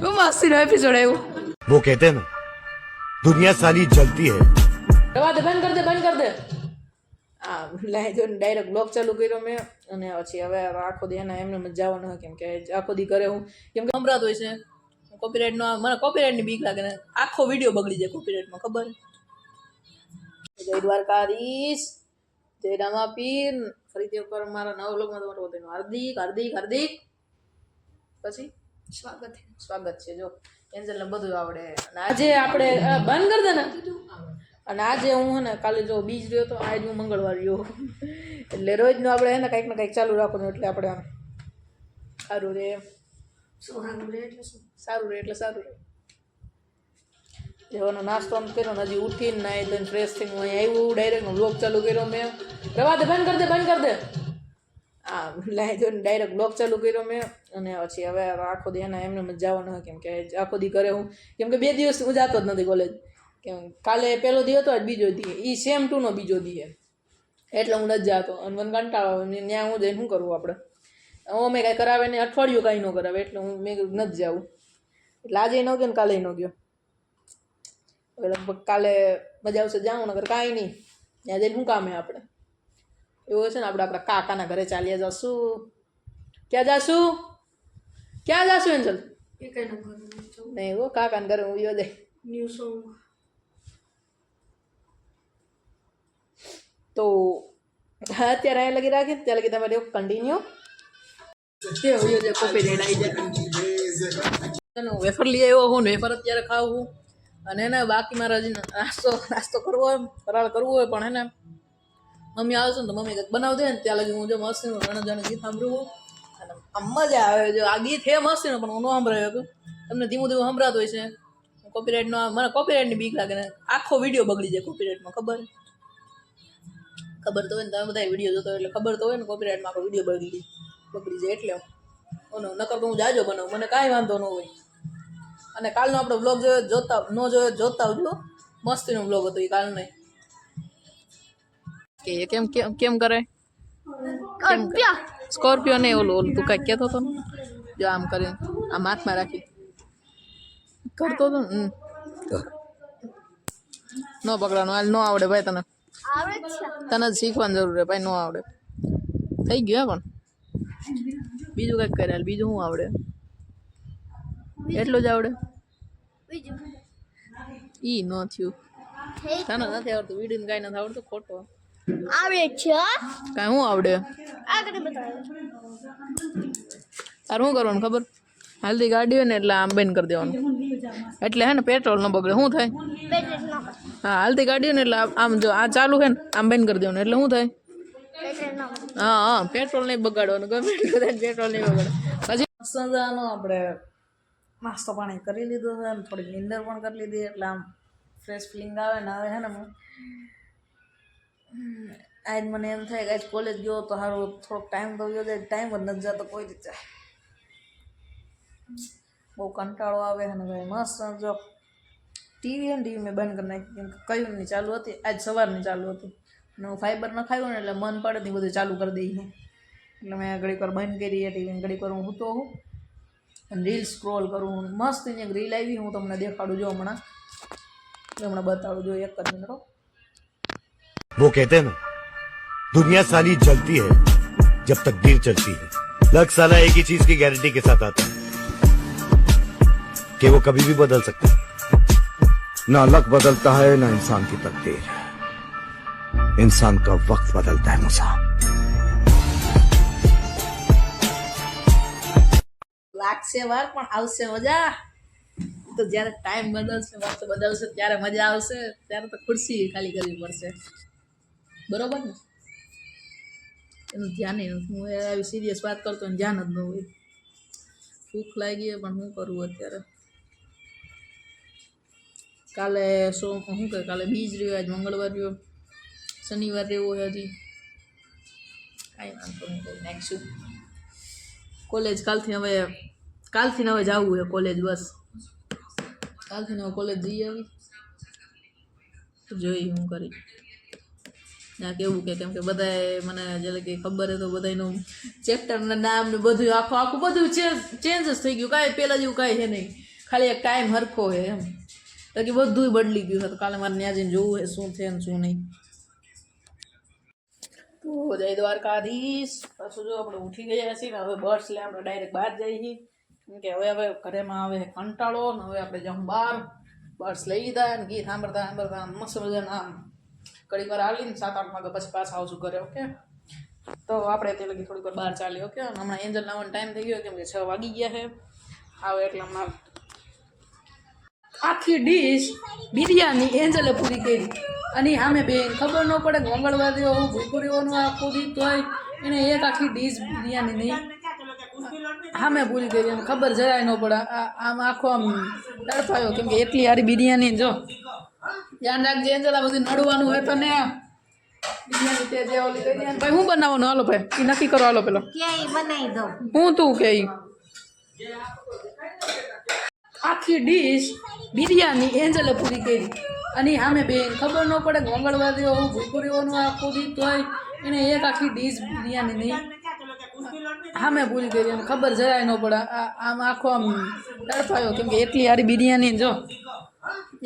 હું મસ્તીનો એપિસોડ આવ્યો वो कहते हैं ना दुनिया सारी जलती है રવા દે બંધ કર દે બંધ કર દે હા લાઈ જો ડાયરેક્ટ બ્લોગ ચાલુ કર્યો મેં અને પછી હવે આખો દી એના એમને જ જવાનું હોય કેમ કે આખો દી કરે હું કેમ કે સંભળાત હોય છે કોપીરાઇટનો મને કોપીરાઇટની બીક લાગે ને આખો વિડીયો બગડી જાય કોપીરાઇટમાં ખબર જય દ્વારકાધીશ જય રામાપીર ફરીથી ઉપર મારા નવા બ્લોગમાં તમારું બધાનું હાર્દિક હાર્દિક હાર્દિક પછી સ્વાગત સ્વાગત છે. જો એન્જલને બધું આવડે. અને આજે આપણે બંધ કરી દે ને અને આજે હું હે ને કાલે જો બીજ રહ્યો તો આજ હું મંગળવાર રહ્યો. એટલે રોજનું આપણે હે ને કંઈક ને કંઈક ચાલુ રાખવાનું એટલે આપણે આમ સારું રહે સારું રહે એટલે શું? સારું રહે એટલે સારું રહે જેવાનો નાસ્તો આમ કર્યો ને હજી ઉઠીને નાઈ ધોઈને ફ્રેશ થઈને હું અહીં આવ્યું ડાયરેક્ટ બ્લોગ ચાલુ કર્યો મેં. રવા દે બંધ કર દે બંધ કર દે. હા લાઈ જો ડાયરેક્ટ બ્લોગ ચાલુ કર્યો મેં, અને પછી હવે આખો દી એના એમને જવાનું કેમ કે આખો દી કરે હું, કેમ કે બે દિવસ હું જતો જ નથી કોલેજ કેમ કાલે પહેલો દી હતો બીજો દી. એ સેમ ટુનો બીજો દી એટલે હું નથી જતો. અને મને કંટાળો આવે. ત્યાં હું જઈને શું કરવું આપણે? અમે કાંઈ કરાવે ને અઠવાડિયું કાંઈ ન કરાવે. એટલે હું, મેં નથી જાઉં એટલે આજે ન ગયો ને કાલે ન ગયો. લગભગ કાલે મજા આવશે જાઉં નગર કાંઈ નહીં. ત્યાં જઈને શું કામ આપણે? એવું છે ને આપણે આપણા કાકાના ઘરે ચાલ્યા જશું. ક્યાં જશું? ક્યાં જાશું એન્જલ? નહીં એવો કાકાના ઘરે હું યોજે તો હા અત્યારે અહીંયા લગી રાખીએ ત્યાં લગી તમારે કન્ટિન્યુ વેફર લઈ આવ્યો હું વેફર અત્યારે ખાઉં અને એને બાકી મારા નાસ્તો નાસ્તો કરવો હોય ફરાળ કરવું હોય પણ એને મમ્મી આવશે ને તો મમ્મી કંઈક બનાવી દે ને. ત્યાં લગી હું જો મસ્તીનું રણજાનું ગીત સાંભળું અને આમ મજા આવે જો, આ ગીત હે મસ્તીનું, પણ હું ન સાંભળાયું હતું તમને ધીમું ધીમું સંભળાતું હોય છે. કોપીરાઇટનો મને કોપીરાઇટની બીક લાગે ને. આખો વીડિયો બગડી જાય કોપીરાઇટમાં ખબર? ખબર તો હોય ને, તમે બધા વીડિયો જોતો એટલે ખબર તો હોય ને કોપીરાઇટમાં આખો વીડિયો બગડી બગડી જાય એટલે. ઓનો, નકર તો હું જાજો બનાવું, મને કાંઈ વાંધો ન હોય. અને કાલનો આપણો બ્લોગ જોયો, જોતા, ન જોયો, જોતા આવજો. મસ્તીનો બ્લોગ હતો એ કાલનો. કે એ કેમ કેમ કેમ કરે સ્કોર્પિયો ને ઓલું ઓલું તું કાંઈક કહેતો હતો ને જો આમ કરીને આમ હાથમાં રાખી કરતો હતો ને હમ. ન પકડવાનું હાલ ન આવડે ભાઈ તને તને જ શીખવાની જરૂર છે ભાઈ ન આવડે થઈ ગયું હે પણ બીજું કંઈક કરે હાલ બીજું શું આવડે એટલું જ આવડે ઈ ન થયું તને નથી આવડતું વીડિયો કાંઈ નથી આવડતું ખોટો આવે છે. કાંઈ શું આવડે? આગળ બતાવો. તારે શું કરવાનું ખબર? હાલતી ગાડી હોય ને એટલે આમ બંધ કરી દેવાનું. એટલે હે ને પેટ્રોલ ન બગડે. શું થાય? હા હાલતી ગાડી હોય ને એટલે આમ જો આ ચાલુ છે ને આમ બંધ કરી દેવાનું. એટલે શું થાય? હા હા પેટ્રોલ નહીં બગાડવાનું. ગમે ને પેટ્રોલ નહીં બગાડે. પછી સંજાનો આપણે નાસ્તો પાણી કરી લીધો છે ને થોડી નીંદર પણ કરી લીધી એટલે આમ ફ્રેશ ફિલિંગ આવે ને આવે હે ને. હું આજ મને એમ થાય કે આજ કોલેજ ગયો તો સારું થોડોક ટાઈમ તો ગયો ટાઈમ જ નથી જતો કોઈ રીતે. બહુ કંટાળો આવે અને ભાઈ મસ્ત જો ટીવી અને ટીવી મેં બંધ કરી નાખી કયું નહીં ચાલુ હતી? આજ સવારની ચાલુ હતી. અને હું ફાઈબર ન ખાયું ને એટલે મન પડે ને બધું ચાલુ કરી દઈએ. એટલે મેં ઘડીક વાર બંધ કરી ટીવી ઘડીક વાર હું સૂતો હું અને રીલ સ્ક્રોલ કરું મસ્ત એક રીલ આવી હું તમને દેખાડું જો હમણાં. હમણાં બતાડું જો એક જ મિનિટ. वो कहते हैं ना दुनिया सारी जलती है जब तक दीर चलती है लग साला एक ही चीज की गारंटी के साथ आता है कि वो कभी भी बदल सकता है ना लक बदलता है ना इंसान की तकदीर इंसान का वक्त बदलता है मुसा લાગશે વાર પણ આવશે મજા તો જ્યારે ટાઈમ બદલશે વખત બદલશે ત્યારે મજા આવશે ત્યારે તો ખુરશી ખાલી કરવી પડશે બરોબર ને? એનું ધ્યાન નહીં હું આવી સિરિયસ વાત કરતો ને, ધ્યાન જ ન હોય. ભૂખ લાગી હોય, પણ શું કરવું અત્યારે? કાલે સો શું કહે કાલે બીજ રહ્યો, આજ મંગળવાર રહ્યો. શનિવાર રહ્યો હોય હજી. કાંઈ વાંધો નહીં નાખીશું કોલેજ કાલથી હવે કાલથી હવે જવું છે કોલેજ બસ. કાલથી હવે કોલેજ જઈ આવી. જોઈ હું કરી. ના કેવું કે કેમ કે બધાએ મને જ્યારે કે ખબર તો બધાનું ચેપ્ટરના નામ ને બધું આખું આખું બધું ચેન્જીસ થઈ ગયું. કાંઈ પહેલાં જેવું કાંઈ છે નહીં. ખાલી એક ટાઈમ હરખો છે એમ. તો કે બધું બદલી ગયું છે. કાલે મારે ત્યાં જઈને જોવું છે શું છે ને શું નહીં. તો જય દ્વારકાધીશ. પાછું જો આપણે ઉઠી ગયા છીએ ને, હવે બસ લે આપણે ડાયરેક્ટ બહાર જઈએ છીએ. કે હવે હવે ઘરેમાં આવે કંટાળો ને હવે આપણે જમ બહાર. બસ લઈ લીધા ને ગીત સાંભળતા સાંભળતા મસ્ત મજાના આમ ઘડીક વાર આવીને સાત, આઠ વાગે પછી પાછા આવશું ઘરે ઓકે તો આપણે તે લગી થોડીક વાર બહાર ચાલીએ ઓકે હમણાં એન્જલ લાવવાનો ટાઈમ થઈ ગયો, કેમ કે છ વાગી ગયા છે. આવે એટલે હમણાં આખી ડીશ બિરયાની એન્જલે પૂરી કરી. અને સામે બેન ખબર ન પડે કે મંગળવાર જેવો ભૂખરીઓનું આ પૂરી, તોય એને એક આખી ડીશ બિરયાની નહીં. સામે પૂરી કરી, એમ ખબર જરાય ન પડે. આમ આખો આમ તડફાયો કેમ કે એટલી સારી બિરયાની જો. ધ્યાન રાખજે એન્જલ બધું નડવાનું હોય તો ને બિરયાની જે ઓલી કરી દે ભાઈ હું બનાવવાનું? હાલો ભાઈ એ નક્કી કરો હાલો પેલો. બનાવી દઉં? હું તું કે આખી ડીશ બિરયાની એન્જલે પૂરી કરી. અને સામે બેન ખબર ન પડે કે મંગળવાર જેવો ભૂખરીઓનું આખું દી તોય. એને એક આખી ડીશ બિરયાની નહીં સામે પૂરી કરી. એમ ખબર જરાય ન પડે. આ- આમ આખો આમ તડફાયો કેમ કે એટલી સારી બિરયાની જો.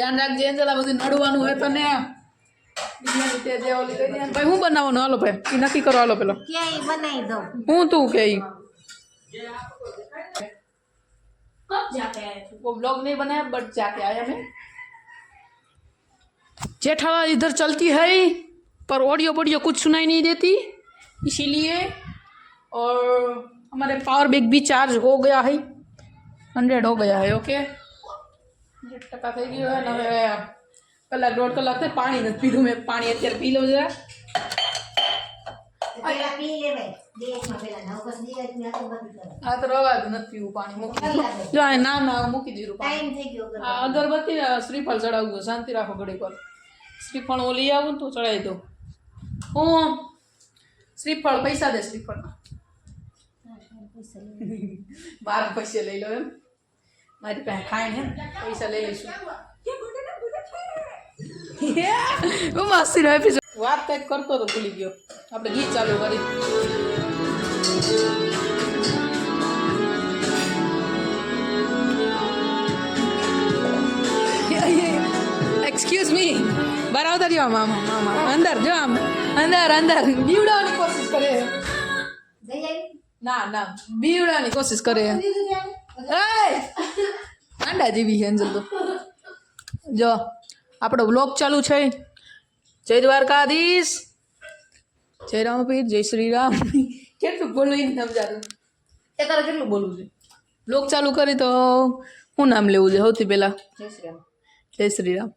ધ્યાન રાખજે એન્જલા બધું નડવાનું હોય તને ભાઈ હું બનાવવાનું? હાલો ભાઈ નક્કી કરો હાલો પેલો. બનાવી દઉં. હું તું કે नहीं बनाया बट जाके आया मैं जेठाला इधर चलती है पर ऑडियो बडियो कुछ सुनाई नहीं देती इसीलिए और हमारे पावर बैंक भी चार्ज हो गया है हंड्रेड हो गया है ओके ટકા થઈ ગયું હોય ને હવે કલાક દોઢ કલાક થઈ પાણી નથી પીધું મેં. પાણી અત્યારે પી લઉં જરા. તો રવા જ નથી પીવું પાણી. મૂકી જો ના ના મૂકી દીધું હા અગરબત્તી શ્રીફળ ચડાવવું શાંતિ રાખો ઘડી પર શ્રીફળ હું લઈ આવું તો ચડાવી દઉં. હું શ્રીફળ પૈસા દે શ્રીફળ બાર પૈસે લઈ લો એમ. મારી પાસે ખાય ને પૈસા લઈ લઈશું. હું મસ્તી નો એપિસોડ વાત કંઈક કરતો તો ભૂલી ગયો. આપણે ગીત ચાલુ કરી. એક્સક્યુઝ મી બહાર આવતા રહ્યો આમ આમ આમ આમ. અંદર જો આમ. અંદર અંદર. બીવડાવવાની કોશિશ કરે. ના ના. બીવડાવવાની કોશિશ કરે! આંડા જેવી હેન્જલ તો. જો આપણો બ્લોગ ચાલુ છે. જય દ્વારકાધીશ. જય રામપીર જય શ્રી રામ કેટલું બોલવું એને સમજાતું. એ તારે કેટલું બોલવું છે? બ્લોગ ચાલુ કરી તો શું નામ લેવું છે? સૌથી પહેલાં. જય શ્રી રામ. જય શ્રી રામ.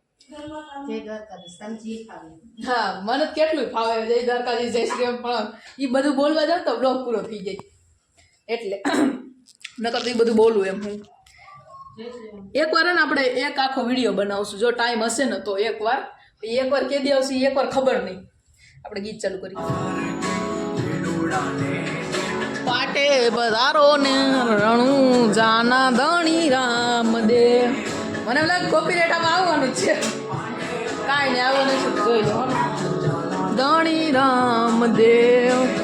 હા મને કેટલું ફાવે જય દ્વારકાધીશ જય શ્રી રામ પણ એ બધું બોલવા જાવ તો બ્લોગ પૂરો થઈ જાય. એટલે નકર તો એ બધું બોલું એમ હું. એકવાર ને આપણે એક આખો વીડિયો બનાવશું. જો ટાઈમ હશે ને તો એકવાર. વાર એકવાર કેદી આવશે એ એકવાર ખબર નહીં. આપણે ગીત ચાલુ કરી પાટે બધારો ને રણું જાના ધણી રામ દે મને એમ લાગે કોપી આમાં આવવાનું છે. કાંઈ નહીં, આવવાનું છે. જોઈ લો ધણી રામ દેવ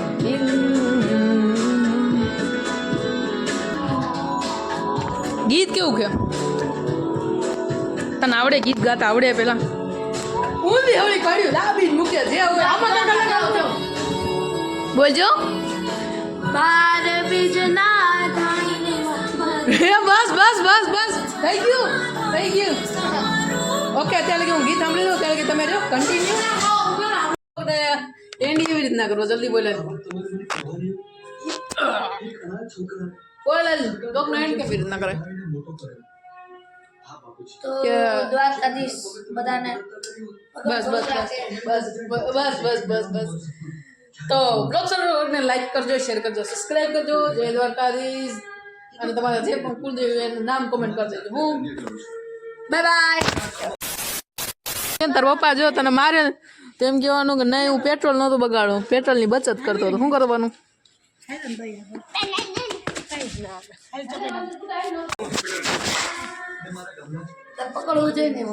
કેવું કે તને આવડે ગીત ગાતા આવડે પેલા? હું બી હવળી કાઢ્યું લાવી મૂકે જે હોય આમાં કાકા લગાવજો બોલજો. બાર બીજના ધાણીને હે બસ બસ બસ બસ. થઈ ગયું થઈ ગયું. ઓકે અત્યારે લગી હું ગીત સાંભળી દઉં ત્યારે તમે જો કન્ટિન્યુ એન્ડ એવી રીતના કરો જલ્દી બોલે. બોલે લોકનો એન્ડ કેવી રીતના કરે. તો કે- દ્વારકાધીશ બધાને બસ બસ બસ બસ બસ બસ બસ બસ તો બ્લોગ ને લાઈક કરજો શેર કરજો સબસ્ક્રાઈબ કરજો જય દ્વારકાધીશ અને તમારા જે પણ કુલદેવ એનું નામ કોમેન્ટ કરી દેજો હું બાય બાય તાર પપ્પા જો તને મારે તેમ કહેવાનું કે નહીં હું પેટ્રોલ નહોતું બગાડું પેટ્રોલની બચત કરતો હતો શું કરવાનું કઈ જ ના પકડવું જોઈએ ને